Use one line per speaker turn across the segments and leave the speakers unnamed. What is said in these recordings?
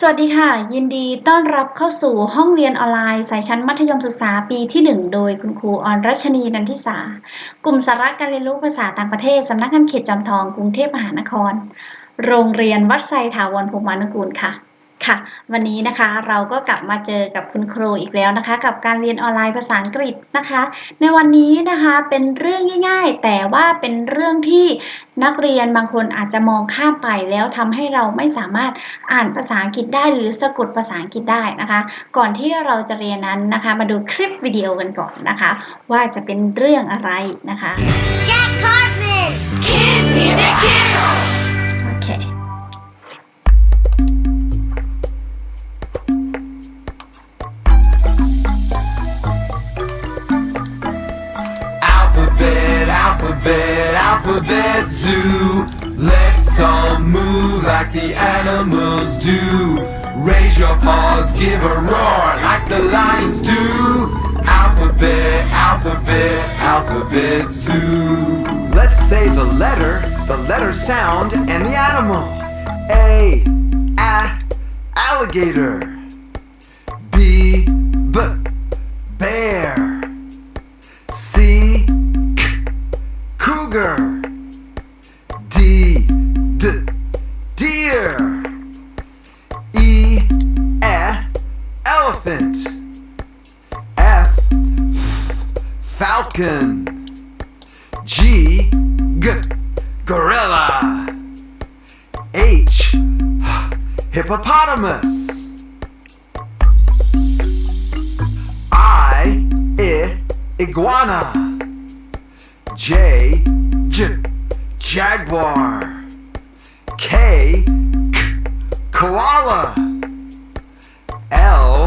สวัสดีค่ะ ยินดีต้อนรับเข้าสู่ห้องเรียนออนไลน์ สายชั้นมัธยมศึกษาปีที่ 1 โดยคุณครูออนรัชนีนันทิสากลุ่มสาระการเรียนรู้ภาษาต่างประเทศ สำนักงานเขตจอมทองกรุงเทพมหานคร โรงเรียนวัดไซถาวรภูมิมานุกูลค่ะ ค่ะ วันนี้นะคะเราก็กลับมาเจอกับคุณครูอีกแล้วนะคะ กับการเรียนออนไลน์ภาษาอังกฤษนะคะ ในวันนี้นะคะเป็นเรื่องง่าย ๆ แต่ว่าเป็นเรื่องที่นักเรียนบางคนอาจจะมองข้ามไปแล้วทำให้เราไม่สามารถอ่านภาษาอังกฤษได้หรือสะกดภาษาอังกฤษได้นะคะ ก่อนที่เราจะเรียนนั้นนะคะ มาดูคลิปวิดีโอกันก่อนนะคะ ว่าจะเป็นเรื่องอะไรนะคะ
Jack Cartman! Kids Music Channel!
Alphabet, zoo. Let's all move like the animals do. Raise your paws, give a roar like the lions do. Alphabet, alphabet, alphabet zoo.
Let's say the letter, the letter sound, and the animal. A, a, alligator. G, g, gorilla. H, hippopotamus. I, I, iguana. J, j, jaguar. K, k, koala. L,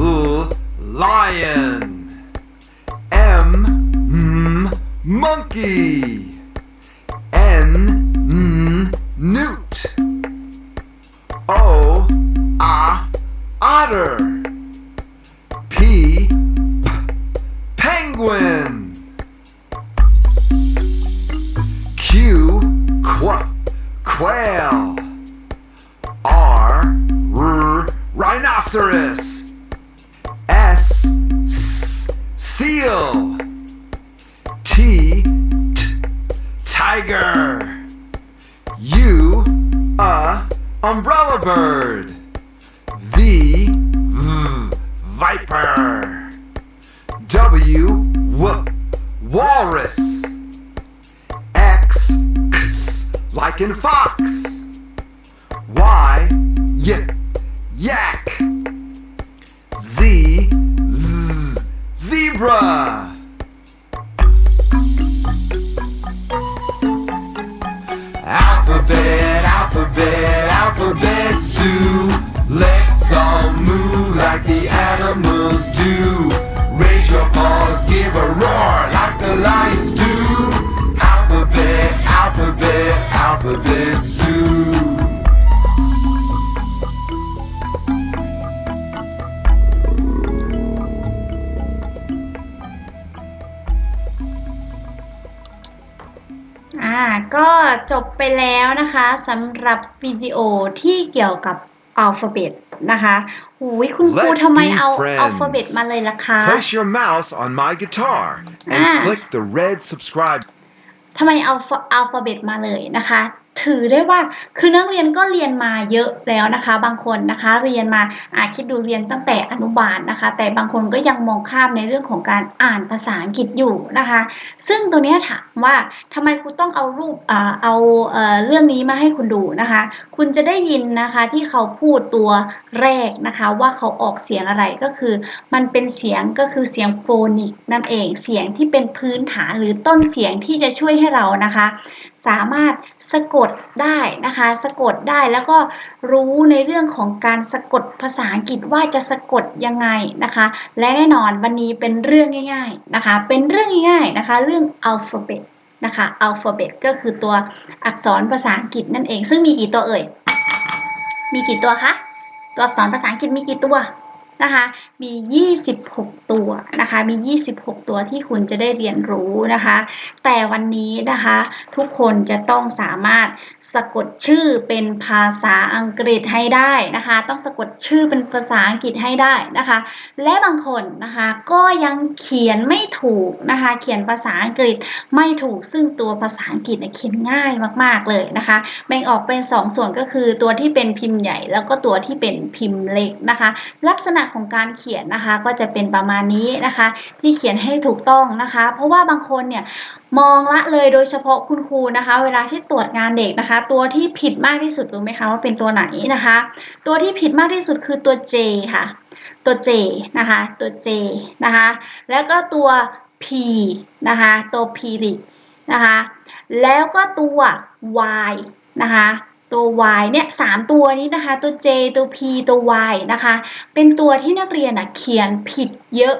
l, lion. Monkey. N, newt. O, a, otter. P, p, penguin. Q, qu, quail. R, r, rhinoceros. Harper.
Alphabet, alphabet zoo.
อ่าก็จบไปแล้วนะคะสำหรับวิดีโอที่เกี่ยวกับอัลฟาเบตนะคะหูยคุณครู
Let's
ทำไม
be
เอา
friends.
อัลฟาเบตมาเลยล่ะคะ
Place your mouse on my guitar and
Ah.
click the red subscribe
ทำไมเอาอัลฟาเบตมาเลยนะคะ ถือได้ว่าคือนักเรียนก็เรียนมาเยอะแล้วนะคะ บางคนนะคะเรียนมาอาจคิดดูเรียนตั้งแต่อนุบาลนะคะ แต่บางคนก็ยังมองข้ามในเรื่องของการอ่านภาษาอังกฤษอยู่นะคะ ซึ่งตัวนี้ถามว่าทำไมคุณต้องเอารูปเอาเอ่อเรื่องนี้มาให้คุณดูนะคะ คุณจะได้ยินนะคะที่เขาพูดตัวแรกนะคะว่าเขาออกเสียงอะไรก็คือ มันเป็นเสียงก็คือเสียงโฟนิกนั่นเองเสียงที่เป็นพื้นฐานหรือต้นเสียงที่จะช่วยให้เรานะคะ สามารถสะกดได้นะคะ สะกดได้แล้วก็รู้ในเรื่องของการสะกดภาษาอังกฤษว่าจะสะกดยังไงนะคะ และแน่นอนวันนี้เป็นเรื่องง่าย ๆนะคะ เป็นเรื่องง่ายๆนะคะ เรื่องอัลฟาเบตนะคะอัลฟาเบตก็คือตัวอักษรภาษาอังกฤษนั่นเอง ซึ่งมีกี่ตัวเอ่ย มีกี่ตัวคะ ตัวอักษรภาษาอังกฤษมีกี่ตัวนะคะ มี 26 ตัวนะคะ มี 26 ตัวที่คุณจะได้เรียนรู้นะคะ แต่วันนี้นะคะทุกคนจะต้องสามารถสะกดชื่อเป็นภาษาอังกฤษให้ได้นะคะ ต้องสะกดชื่อเป็นภาษาอังกฤษให้ได้นะคะ และบางคนนะคะก็ยังเขียนไม่ถูกนะคะ เขียนภาษาอังกฤษไม่ถูกซึ่งตัวภาษาอังกฤษเนี่ยเขียนง่ายมาก ๆเลยนะคะ แบ่งออกเป็น 2 ส่วนก็คือตัวที่เป็นพิมพ์ใหญ่ แล้วก็ตัวที่เป็นพิมพ์เล็กนะคะ ลักษณะของการเขียนนะคะ ก็จะเป็นประมาณนี้นะคะที่เขียนให้ถูกต้องนะคะ เพราะว่าบางคนเนี่ยมองละเลยโดยเฉพาะคุณครูนะคะ เวลาที่ตรวจงานเด็กนะคะ ตัวที่ผิดมากที่สุดรู้ไหมคะว่าเป็นตัวไหนนะคะ ตัวที่ผิดมากที่สุดคือตัว J ค่ะ ตัว J นะคะตัว J นะคะ แล้วก็ตัว P นะคะตัว P นะคะแล้วก็ตัว Y นะคะ ตัว Y เนี่ยสามตัวนี้นะคะ ตัว J ตัว P ตัว Y นะคะ เป็นตัวที่นักเรียนอะเขียนผิดเยอะ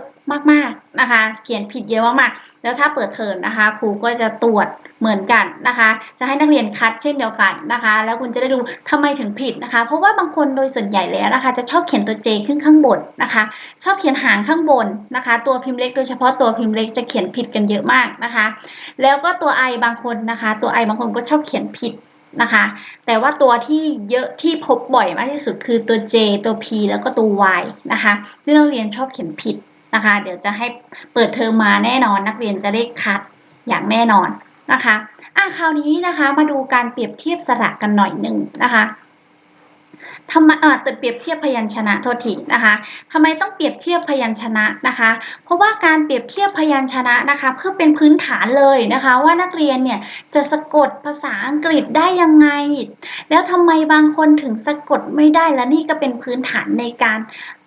มากๆนะคะ เขียนผิดเยอะมากๆแล้วถ้าเปิดเทอมนะคะครูก็จะตรวจเหมือนกันนะคะ จะให้นักเรียนคัดเช่นเดียวกันนะคะ แล้วคุณจะได้ดูทำไมถึงผิดนะคะ เพราะว่าบางคนโดยส่วนใหญ่แล้วนะคะ จะชอบเขียนตัว J ขึ้นข้างบนนะคะ ชอบเขียนหางข้างบนนะคะ ตัวพิมพ์เล็กโดยเฉพาะตัวพิมพ์เล็กจะเขียนผิดกันเยอะมากนะคะ แล้วก็ตัว I บางคนนะคะ ตัว I บางคนก็ชอบเขียนผิด นะคะ แต่ว่าตัวที่เยอะที่พบบ่อยมากที่สุดคือตัว J ตัว P แล้วก็ตัว Y นะคะที่นักเรียนชอบเขียนผิดนะคะ เดี๋ยวจะให้เปิดเทอมมาแน่นอนนักเรียนจะได้คัดอย่างแน่นอนนะคะอะคราวนี้นะคะมาดูการเปรียบเทียบสระกันหน่อยหนึ่งนะคะ ทำไมเออแต่เปรียบเทียบพยัญชนะโทษทีนะคะทำไมต้องเปรียบเทียบพยัญชนะนะคะ เพราะว่าการเปรียบเทียบพยัญชนะนะคะ เพื่อเป็นพื้นฐานเลยนะคะ ว่านักเรียนเนี่ยจะสะกดภาษาอังกฤษได้ยังไง แล้วทำไมบางคนถึงสะกดไม่ได้และนี่ก็เป็นพื้นฐานในการ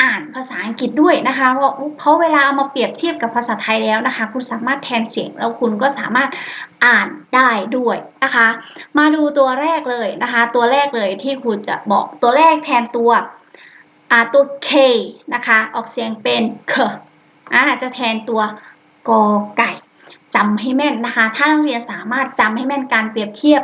อ่านภาษาอังกฤษด้วยนะคะเพราะเพราะเวลาเอามาเปรียบเทียบกับภาษาไทยแล้วนะคะ คุณสามารถแทนเสียงแล้วคุณก็สามารถอ่านได้ด้วยนะคะ มาดูตัวแรกเลยนะคะ ตัวแรกเลยที่ครูจะบอกตัวแรกแทนตัวอ่าตัว K นะคะ ออกเสียงเป็นเคอ่าจะแทนตัวกอไก่ จำให้แม่นนะคะ ถ้านักเรียนสามารถจำให้แม่นการเปรียบเทียบ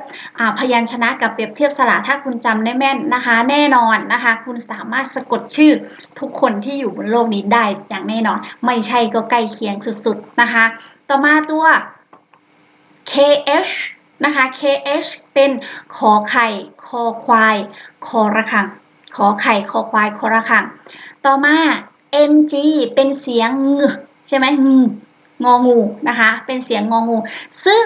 พยัญชนะกับเปรียบเทียบสระถ้าคุณจำได้แม่นนะคะ แน่นอนนะคะ คุณสามารถสะกดชื่อทุกคนที่อยู่บนโลกนี้ได้อย่างแน่นอน ไม่ใช่ก็ใกล้เคียงสุดๆนะคะ ต่อมาตัว KH นะคะ KH เป็นขอไข่คอควายคอระฆังขอไข่คอควายคอระฆังต่อมา NG เป็นเสียงงใช่ไหม งองูนะคะ เป็นเสียงงองู ซึ่ง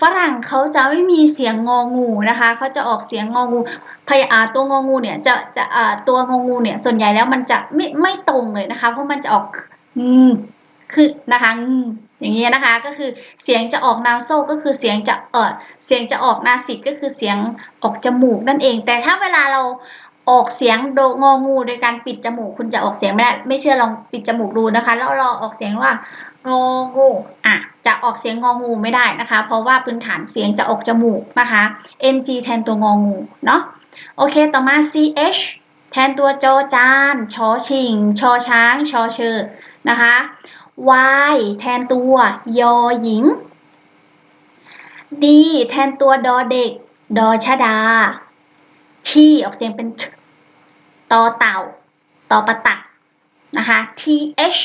ฝรั่งเขาจะไม่มีเสียงงองูนะคะเขาจะออกเสียงงองูพยาตัวงองูเนี่ยจะจะอ่าตัวงองูเนี่ยส่วนใหญ่แล้วมันจะไม่ไม่ตรงเลยนะคะ เพราะมันจะออกงคือนะคะงอย่างเงี้ยนะคะก็คือเสียงจะออกนาโซก็คือเสียงจะเออเสียงจะออกนาสิกก็คือเสียงออกจมูกนั่นเอง แต่ถ้าเวลาเราออกเสียงโดงองูโดยการปิดจมูก คุณจะออกเสียงไม่ได้ไม่เชื่อลองปิดจมูกดูนะคะ แล้วเราออกเสียงว่า งองูอะจะออกเสียงงองูไม่ได้นะคะ เพราะว่าพื้นฐานเสียงจะออกจมูกนะคะ ng แทนตัวงองูเนาะโอเคต่อมา ch แทนตัวจอจานชอชิง ชอช้าง ชอเชอนะคะ y แทนตัวยอหญิง d แทนตัวดอเด็ก ดอชดา t ออกเสียงเป็นตอเต่าตอประตักนะคะ th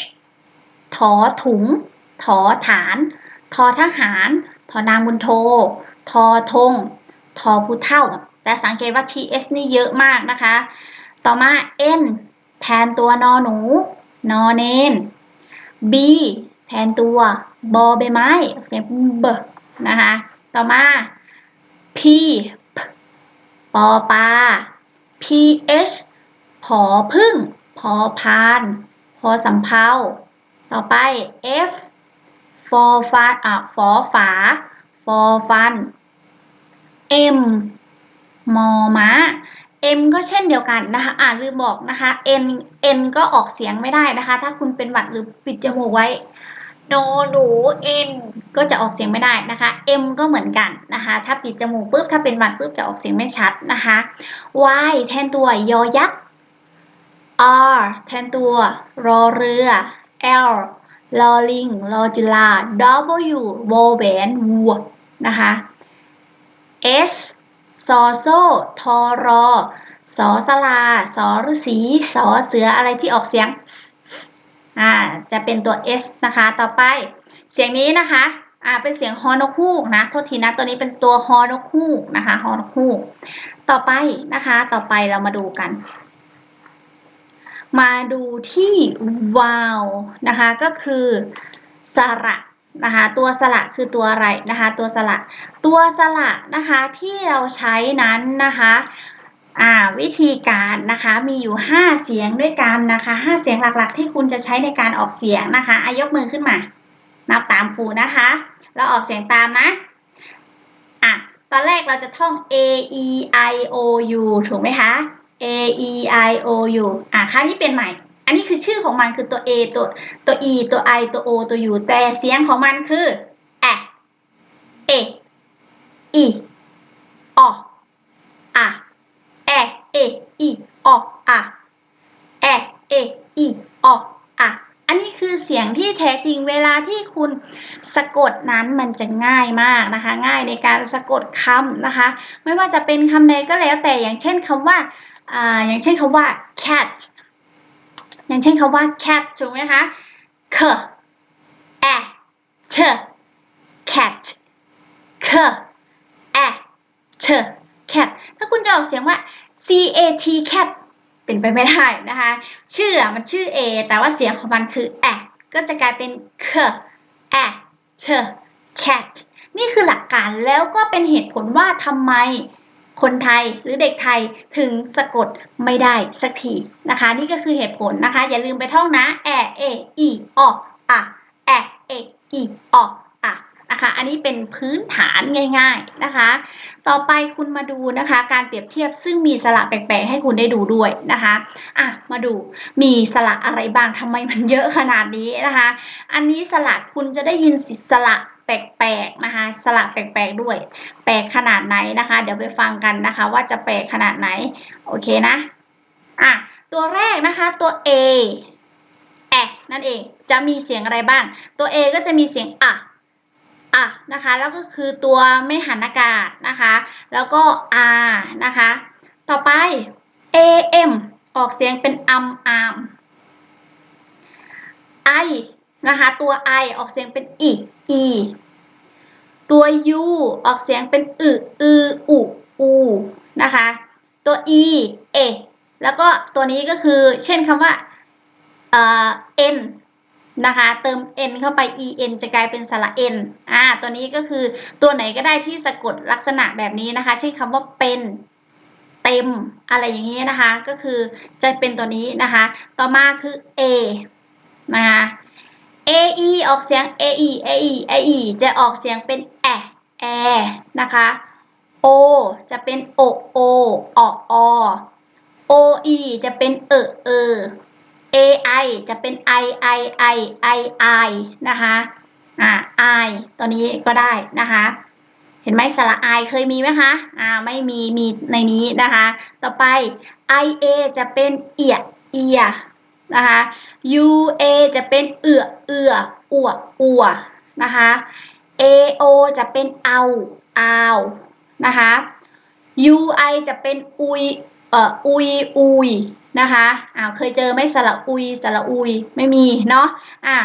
ถอถุง ถอฐาน ทอทหาร ทอนางบุญโท ทอธง ทอผู้เท่า แต่สังเกตว่า ts นี่เยอะมากนะคะ ต่อมา n แทนตัวนอหนู นอเนน b แทนตัวบอใบไม้เสียงเบนะคะ ต่อมา p ปอปลา ph ผอพึ่ง พอพาน พอสำเภา ต่อไป F ฟอฟันอะฟอฝาฟอฟัน M มอม้า M ก็เช่นเดียวกันนะคะ อ่าลืมบอกนะคะ N N ก็ออกเสียงไม่ได้นะคะ ถ้าคุณเป็นหวัดหรือปิดจมูกไว้ โนหนู N ก็จะออกเสียงไม่ได้นะคะ M ก็เหมือนกันนะคะ ถ้าปิดจมูกปุ๊บ ถ้าเป็นหวัดปุ๊บจะออกเสียงไม่ชัดนะคะ Y แทนตัวยอยักษ์ R แทนตัวรอเรือ L ลอลิงลอจุฬา W โวแหวนวัวนะคะ S ซอโซทอรอสอสลาสอฤษีสอเสืออะไรที่ออกเสียงอ่าจะเป็นตัว s นะคะ ต่อไป เสียงนี้นะคะอ่าเป็นเสียงฮอนกฮูกนะ โทษทีนะ ตัวนี้เป็นตัวฮอนกฮูกนะคะฮอนกฮูก ต่อไปนะคะ ต่อไปเรามาดูกัน มาดูที่วาวนะคะก็คือสระนะคะตัวสระคือตัวอะไรนะคะตัวสระตัวสระนะคะที่เราใช้นั้นนะคะวิธีการนะคะมีอยู่ 5 เสียงด้วยกันนะคะ5เสียงหลักๆ ที่คุณจะใช้ในการออกเสียงนะคะอายกมือขึ้นมา นับตามครูนะคะแล้วออกเสียงตามนะอะตอนแรกเราจะท่อง a e i o u ถูกไหมคะ a e i o u อะคราวนี้เป็นใหม่ อันนี้คือชื่อของมันคือตัว a ตัวตัว e ตัว i ตัว o ตัว u แต่เสียงของมันคือแอเออีออะแอเออีออะแอเออีออะอันนี้คือเสียงที่แท้จริงเวลาที่คุณสะกดนั้นมันจะง่ายมากนะคะ ง่ายในการสะกดคำนะคะ ไม่ว่าจะเป็นคำใดก็แล้วแต่อย่างเช่นคำว่า อย่างเช่นคำว่า cat อย่างเช่นคำว่า cat ถูกไหมคะ k a t cat k a t cat ถ้าคุณจะออกเสียงว่า c a t cat เป็นไปไม่ได้นะคะ ชื่ออะมันชื่อ a แต่ว่าเสียงของมันคือ a ก็จะกลายเป็น k a t cat นี่คือหลักการแล้วก็เป็นเหตุผลว่าทำไม คนไทยหรือเด็กไทยถึงสะกดไม่ได้สักทีนะคะ นี่ก็คือเหตุผลนะคะ อย่าลืมไปท่องนะแอเออีออะแอเออีออะนะคะ อันนี้เป็นพื้นฐานง่าย ๆนะคะ ต่อไปคุณมาดูนะคะ การเปรียบเทียบซึ่งมีสระแปลกๆให้คุณได้ดูด้วยนะคะอะมาดูมีสระอะไรบ้างทำไมมันเยอะขนาดนี้นะคะ อันนี้สระคุณจะได้ยินสระ แปลกๆนะคะ สระแปลกๆด้วย แปลกขนาดไหนนะคะ เดี๋ยวไปฟังกันนะคะ ว่าจะแปลกขนาดไหน โอเคนะอะตัวแรกนะคะตัว A แอะนั่นเองจะมีเสียงอะไรบ้าง ตัว A ก็จะมีเสียงอะอะนะคะ แล้วก็คือตัวไม่หันอากาศนะคะ แล้วก็ R นะคะ ต่อไป AM ออกเสียงเป็นอัมอาม I นะคะตัว I ออกเสียงเป็นอี E ตัว U ออกเสียงเป็นอึอืออุอูนะคะตัว E เอแล้วก็ตัวนี้ก็คือเช่นคำว่าเอ่อ N นะคะเติม N เข้าไป EN จะกลายเป็นสระ N อ่าตัวนี้ก็คือตัวไหนก็ได้ที่สะกดลักษณะแบบนี้นะคะเช่นคำว่าเป็นเต็มอะไรอย่างนี้นะคะ ก็คือจะเป็นตัวนี้นะคะ ต่อมาคือ A นะคะ AE ออกเสียง AE AE AE จะออกเสียงเป็นแอแอนะคะ O จะเป็นโอโออออ OE จะเป็นเออเออ AI จะเป็น I I I I I นะคะอ่า I ตัวนี้ก็ได้นะคะ เห็นไหมสระ I เคยมีไหมคะอ่าไม่มีมีในนี้นะคะ ต่อไป IA จะเป็นเอียเอีย นะคะ UA จะเป็นเอือเอืออัวอัวนะคะ AO จะเป็นเอาเอานะคะ UI จะเป็นอุยเอ่ออุยอุยนะคะอ่าเคยเจอไหมสระอุยสระอุยไม่มีเนาะอ่า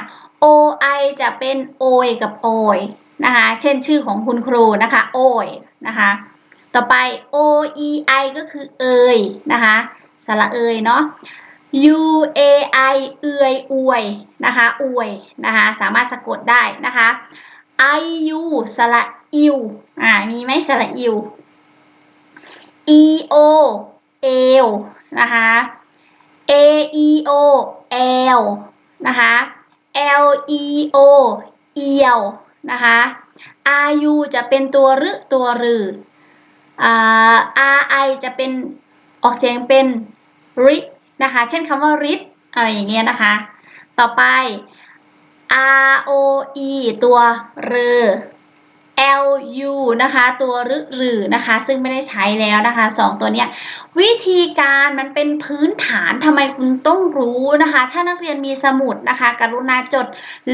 OI จะเป็นโอยกับโอยนะคะ เช่นชื่อของคุณครูนะคะโอยนะคะต่อไป OEI ก็คือเอยนะคะสระเอยเนาะ UAI เอือยอวยนะคะอวยนะคะสามารถสะกดได้นะคะ IU สระอิวอ่ามีไหมสระอิว EO เอวนะคะ AEO แอลนะคะ LEO เอียวนะคะ RU จะเป็นตัวรึตัวรืออ่า RI จะเป็นออกเสียงเป็นริ นะคะ เช่นคำว่าริดอะไรอย่างเงี้ยนะคะ ต่อไป ROE ตัวเรือ LU นะคะ ตัวรึหรือนะคะ ซึ่งไม่ได้ใช้แล้วนะคะสองตัวเนี้ยวิธีการมันเป็นพื้นฐานทำไมคุณต้องรู้นะคะ ถ้านักเรียนมีสมุดนะคะ กรุณาจด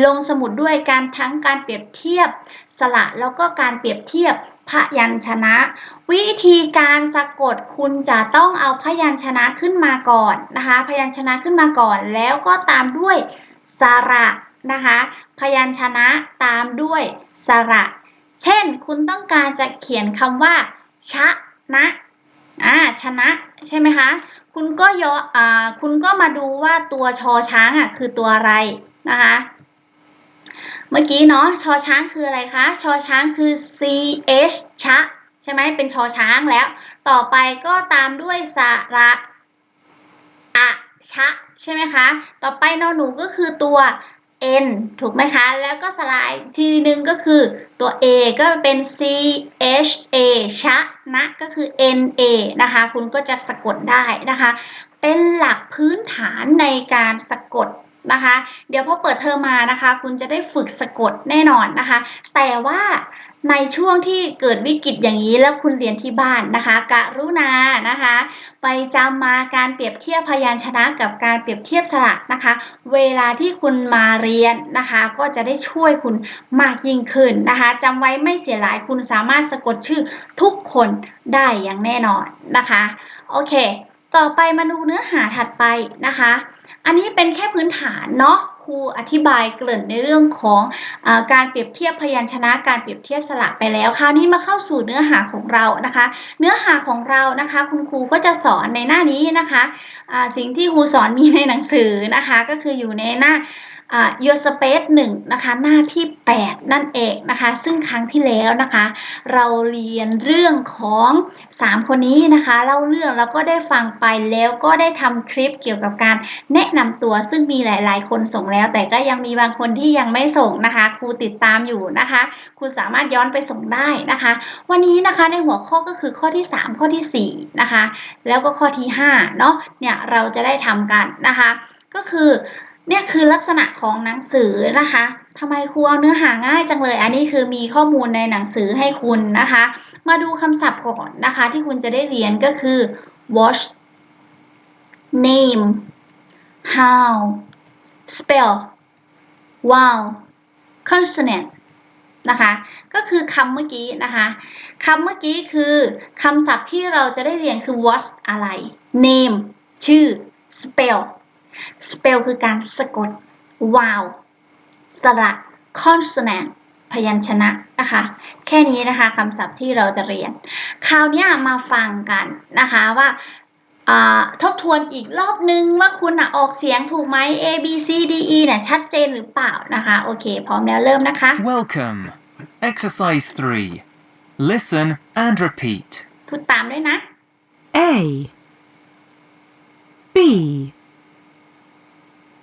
ลงสมุดด้วยการทั้งการเปรียบเทียบสระแล้วก็การเปรียบเทียบ พยัญชนะ วิธีการสะกดคุณจะต้องเอาพยัญชนะขึ้นมาก่อนนะคะ พยัญชนะขึ้นมาก่อน แล้วก็ตามด้วยสระนะคะ พยัญชนะตามด้วยสระ เช่น คุณต้องการจะเขียนคำว่า ชนะอ่าชนะใช่ไหมคะ คุณก็ยออ่าคุณก็มาดูว่าตัวชอช้างอะคือตัวอะไรนะคะ เมื่อกี้เนาะชอช้างคืออะไรคะ ชอช้างคือ ch ชะใช่ไหมเป็นชอช้างแล้ว ต่อไปก็ตามด้วยสระอะชะใช่ไหมคะ ต่อไปนอหนูก็คือตัว n ถูกไหมคะ แล้วก็สลายทีนึงก็คือตัว a ก็เป็น c h a ชะนะก็คือ n a นะคะ คุณก็จะสะกดได้นะคะ เป็นหลักพื้นฐานในการสะกด นะคะ เดี๋ยวพอเปิดเทอมมานะคะ คุณจะได้ฝึกสะกดแน่นอนนะคะ แต่ว่าในช่วงที่เกิดวิกฤตอย่างนี้แล้วคุณเรียนที่บ้านนะคะกรุณานะคะ ไปจำมาการเปรียบเทียบพยัญชนะกับการเปรียบเทียบสระนะคะ เวลาที่คุณมาเรียนนะคะ ก็จะได้ช่วยคุณมากยิ่งขึ้นนะคะจำไว้ไม่เสียหลายคุณสามารถสะกดชื่อทุกคนได้อย่างแน่นอนนะคะ โอเค ต่อไปมาดูเนื้อหาถัดไปนะคะ อันนี้เป็นแค่พื้นฐานเนาะครูอธิบายเกริ่นในเรื่องของอการเปรียบเทียบพยัญชนะ การเปรียบเทียบสระไปแล้วคราวนี้มาเข้าสู่เนื้อหาของเรานะคะ เนื้อหาของเรานะคะ คุณครูก็จะสอนในหน้านี้นะคะสิ่งที่ครูสอนมีในหนังสือนะคะ ก็คืออยู่ในหน้า Your Space 1นะคะหน้าที่ 8 นั่นเองนะคะ ซึ่งครั้งที่แล้วนะคะ เราเรียนเรื่องของ 3 คนนี้นะคะเล่าเรื่องแล้วก็ได้ฟังไปแล้วก็ได้ทำคลิปเกี่ยวกับการแนะนำตัวซึ่งมีหลาย ๆ คนส่งแล้ว แต่ก็ยังมีบางคนที่ยังไม่ส่งนะคะครูติดตามอยู่นะคะครูสามารถย้อนไปส่งได้นะคะ วันนี้นะคะในหัวข้อก็คือข้อที่ 3 ข้อทีสี่4 นะคะ แล้วก็ข้อที่5เนาะเนี่ยเราจะได้ทำกันนะคะ ก็คือ เนี่ยคือลักษณะของหนังสือนะคะทำไมครูเอาเนื้อหาง่ายจังเลย อันนี้คือมีข้อมูลในหนังสือให้คุณนะคะ มาดูคำศัพท์ก่อนนะคะ ที่คุณจะได้เรียนก็คือ watch name how spell wow consonant นะคะก็คือคำเมื่อกี้นะคะคำเมื่อกี้คือคำศัพท์ที่เราจะได้เรียนคือ what อะไร name ชื่อ spell spell คือการสะกด wow สระ consonant พยัญชนะนะคะ แค่นี้นะคะคำศัพท์ที่เราจะเรียน คราวเนี้ยมาฟังกันนะคะว่าอ่าทบทวนอีกรอบนึงว่าคุณอะออกเสียงถูกไหม A B C D E เนี่ยชัดเจนหรือเปล่านะคะ โอเค พร้อมแล้วเริ่มนะคะ
Welcome. Exercise 3. Listen and repeat.
พูดตามด้วยนะ
A B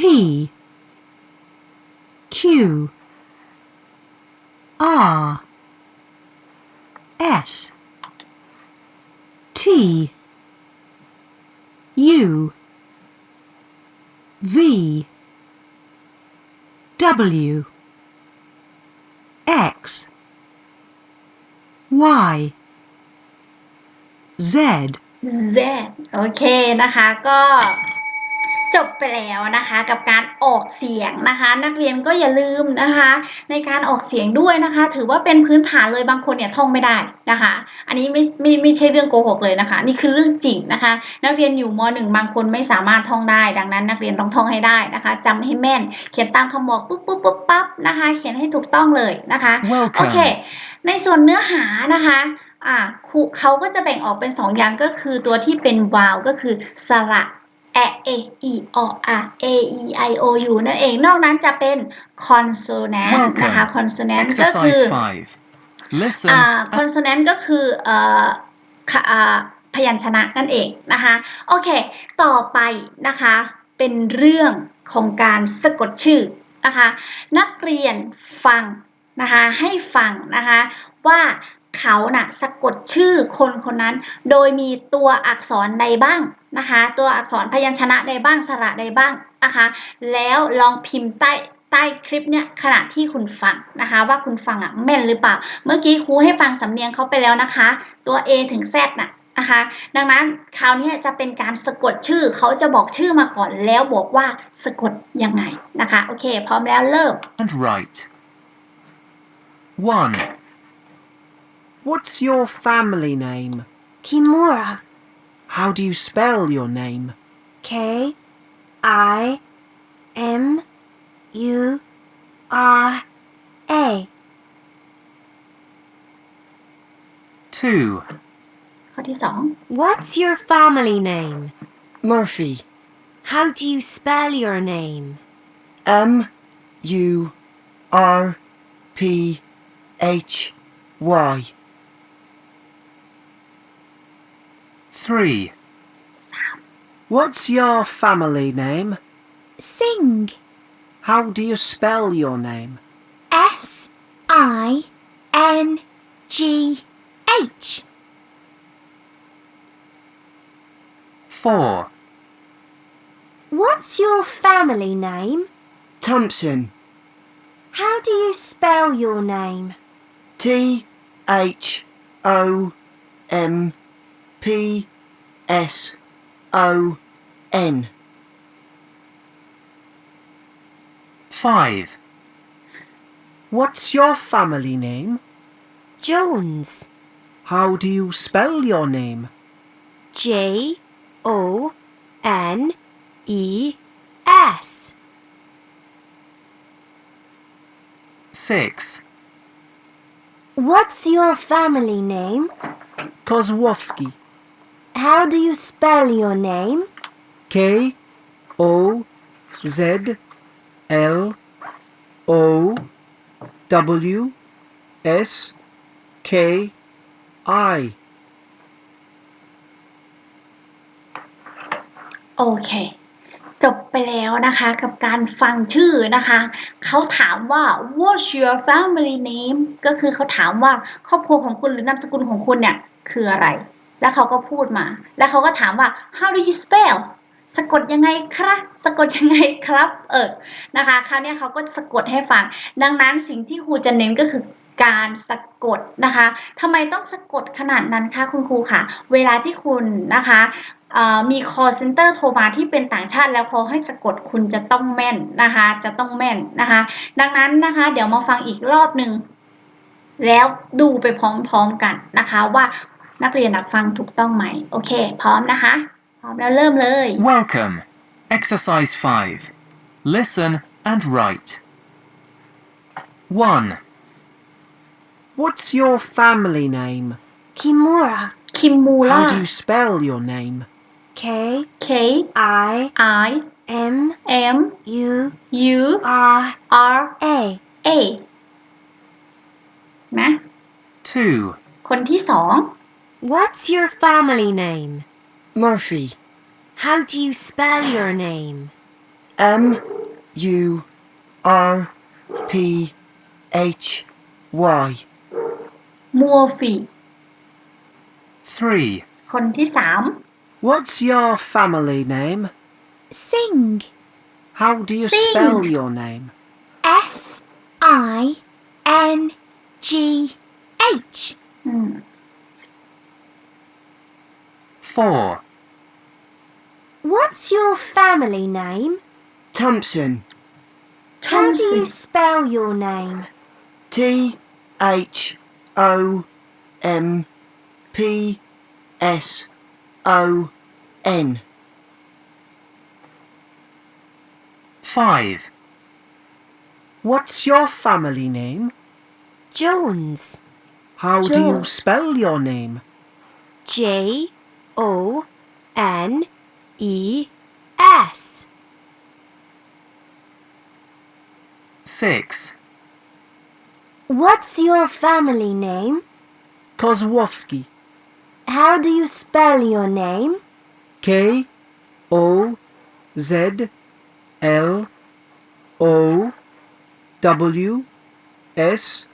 P Q R S T U V W X Y Z
Z โอเคนะคะก็ จบไปแล้วนะคะกับการออกเสียงนะคะ นักเรียนก็อย่าลืมนะคะ ในการออกเสียงด้วยนะคะ ถือว่าเป็นพื้นฐานเลยบางคนเนี่ยท่องไม่ได้นะคะ อันนี้ไม่ไม่ไม่ใช่เรื่องโกหกเลยนะคะ นี่คือเรื่องจริงนะคะ นักเรียนอยู่มหนึ่งบางคนไม่สามารถท่องได้ ดังนั้น นักเรียนต้องท่องให้ได้นะคะจำให้แม่น เขียนตามคำบอกปุ๊บปุ๊บปุ๊บปั๊บนะคะ เขียนให้ถูกต้องเลยนะคะโอเค
Welcome.
ในส่วนเนื้อหานะคะอ่าครูเขาก็จะแบ่งออกเป็นสองอย่างก็คือตัวที่เป็น vowel ก็คือสระ แอ a e o a a e i o u นั่นเอง นอกนั้นจะเป็น consonant นะคะ
Welcome.
consonant ก็คือ
Exercise 5. Listen
อ่า
and
consonant ก็คือเอ่อค่ะอ่าพยัญชนะนั่นเองนะคะ โอเค ต่อไปนะคะ เป็นเรื่องของการสะกดชื่อนะคะ นักเรียนฟังนะคะ ให้ฟังนะคะว่า เขาน่ะสะกดชื่อคนคนนั้น โดยมีตัวอักษรใดบ้างนะคะ ตัวอักษรพยัญชนะใดบ้างสระใดบ้างนะคะ แล้วลองพิมพ์ใต้ใต้คลิปเนี่ยขณะที่คุณฟังนะคะ ว่าคุณฟังอะแม่นหรือเปล่า เมื่อกี้ครูให้ฟังสำเนียงเขาไปแล้วนะคะ ตัว A ถึง Z น่ะนะคะ ดังนั้นคราวนี้จะเป็นการสะกดชื่อเขาจะบอกชื่อมาก่อนแล้วบอกว่าสะกดยังไงนะคะ โอเค พร้อมแล้วเริ่ม
and write. 1.
What's your family name?
Kimura.
How do you spell your name?
K I M U R A.
2.
ข้อที่สอง
What's your family name?
Murphy.
How do you spell your name?
M U R P H Y.
3.
What's your family name?
Sing.
How do you spell your name?
S I N G H.
4.
What's your family name?
Thompson.
How do you spell your name?
T H O M P S O N.
5.
What's your family name?
Jones.
How do you spell your name?
J O N E S.
6.
What's your family name?
Kozłowski.
How do you spell your name?
K O Z L O W S K I.
โอเคจบไปแล้วนะคะกับการฟังชื่อนะคะ เขาถามว่า what's your family name ก็คือเขาถามว่าครอบครัวของคุณหรือนามสกุลของคุณเนี่ย คืออะไร แล้วเขาก็พูดมา แล้วเขาก็ถามว่า how do you spell สะกดยังไงครับ สะกดยังไงครับ เออ นะคะ คราวนี้เขาก็สะกดให้ฟัง ดังนั้นสิ่งที่ครูจะเน้นก็คือการสะกดนะคะ ทำไมต้องสะกดขนาดนั้นคะคุณครูคะเวลาที่คุณนะคะมี call center โทรมาที่เป็นต่างชาติแล้วเขาให้สะกดคุณจะต้องแม่นนะคะ จะต้องแม่นนะคะ ดังนั้นนะคะ เดี๋ยวมาฟังอีกรอบหนึ่งแล้วดูไปพร้อมๆกันนะคะว่า นักเรียนอะฟังถูกต้องไหม โอเค พร้อมนะคะ พร้อมแล้วเริ่มเลย
Welcome. Exercise 5. Listen and write. 1.
What's your family name?
Kimura.
คิมมูล่า
How do you spell your name?
K
K
I
I
M
M
U
U
R
R
A.
A นะ
2.
คนที่สอง
What's your family name?
Murphy.
How do you spell your name?
M U R P H Y.
มัวฟี
3.
คนที่สาม
What's your family name?
Sing.
How do you
Sing.
spell your name?
S I N G H.
อืม
4.
What's your family name?
Thompson.
How do you spell your name?
T H O M P S O N.
5.
What's your family name?
Jones.
How do you
Jones.
spell your name?
J O N E S.
6.
What's your family name?
Kozłowski.
How do you spell your name?
K O Z L O W S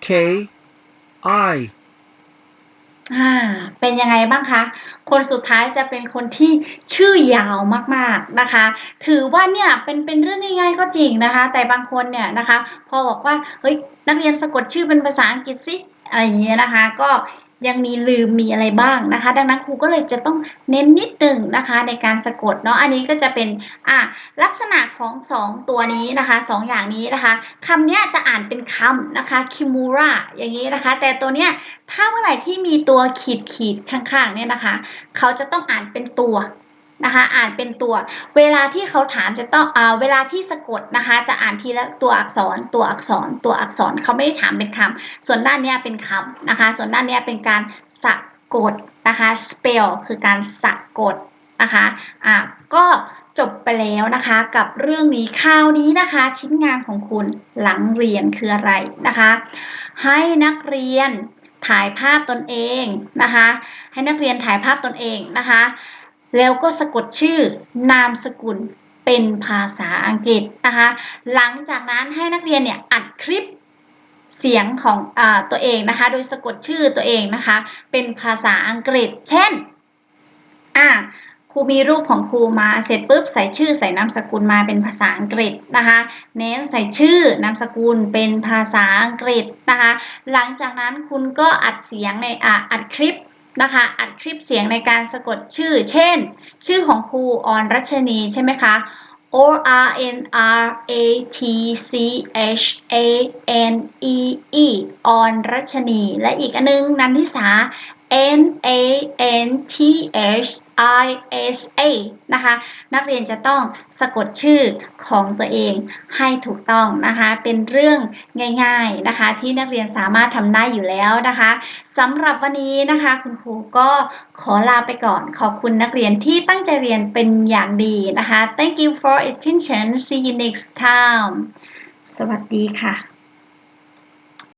K I.
อ่า เป็นยังไงบ้างคะ คนสุดท้ายจะเป็นคนที่ชื่อยาวมากๆนะคะ ถือว่าเนี่ยเป็นเป็นเรื่องง่าย ๆ ก็จริงนะคะ แต่บางคนเนี่ยนะคะ พอบอกว่าเฮ้ยนักเรียนสะกดชื่อเป็นภาษาอังกฤษสิอะไรอย่างเงี้ยนะคะ ก็ ยังมีลืมมีอะไรบ้างนะคะ ดังนั้นครูก็เลยจะต้องเน้นนิดหนึ่งนะคะในการสะกดเนาะอันนี้ก็จะเป็นอะลักษณะของสองตัวนี้นะคะสองอย่างนี้นะคะคำเนี้ยจะอ่านเป็นคำนะคะคิมูระอย่างนี้นะคะ แต่ตัวเนี้ยถ้าเมื่อไหร่ที่มีตัวขีดขีดข้างๆเนี่ยนะคะ เขาจะต้องอ่านเป็นตัว นะคะอ่านเป็นตัว เวลาที่เขาถามจะต้องอ่าเวลาที่สะกดนะคะ จะอ่านทีละตัวอักษรตัวอักษรตัวอักษรเขาไม่ได้ถามเป็นคำส่วนด้านเนี้ยเป็นคำนะคะ ส่วนด้านเนี้ยเป็นการสะกดนะคะ spell คือการสะกดนะคะอ่าก็จบไปแล้วนะคะกับเรื่องนี้คราวนี้นะคะ ชิ้นงานของคุณหลังเรียนคืออะไรนะคะ ให้นักเรียนถ่ายภาพตนเองนะคะ ให้นักเรียนถ่ายภาพตนเองนะคะ แล้วก็สะกดชื่อนามสกุลเป็นภาษาอังกฤษนะคะ หลังจากนั้นให้นักเรียนเนี่ยอัดคลิปเสียงของอตัวเองนะคะ โดยสะกดชื่อตัวเองนะคะ เป็นภาษาอังกฤษ เช่น อ่าครูมีรูปของครูมาเสร็จปุ๊บใส่ชื่อใส่นามสกุลมาเป็นภาษาอังกฤษนะคะ เน้นใส่ชื่อนามสกุลเป็นภาษาอังกฤษนะคะ หลังจากนั้นคุณก็อัดเสียงในออัดคลิป นะคะ อัดคลิปเสียงในการสะกดชื่อ เช่น ชื่อของครูออนรัชนีใช่ไหมคะ O R N R A T C H A N E E ออนรัชนี และอีกอันนึงนันทิสา N A N T H I S A นะคะ นักเรียนจะต้องสะกดชื่อของตัวเองให้ถูกต้องนะคะ เป็นเรื่องง่าย ๆนะคะ ที่นักเรียนสามารถทำได้อยู่แล้วนะคะสำหรับวันนี้นะคะ คุณครูก็ขอลาไปก่อน ขอบคุณนักเรียนที่ตั้งใจเรียนเป็นอย่างดีนะคะ Thank you for attention see you next time สวัสดีค่ะ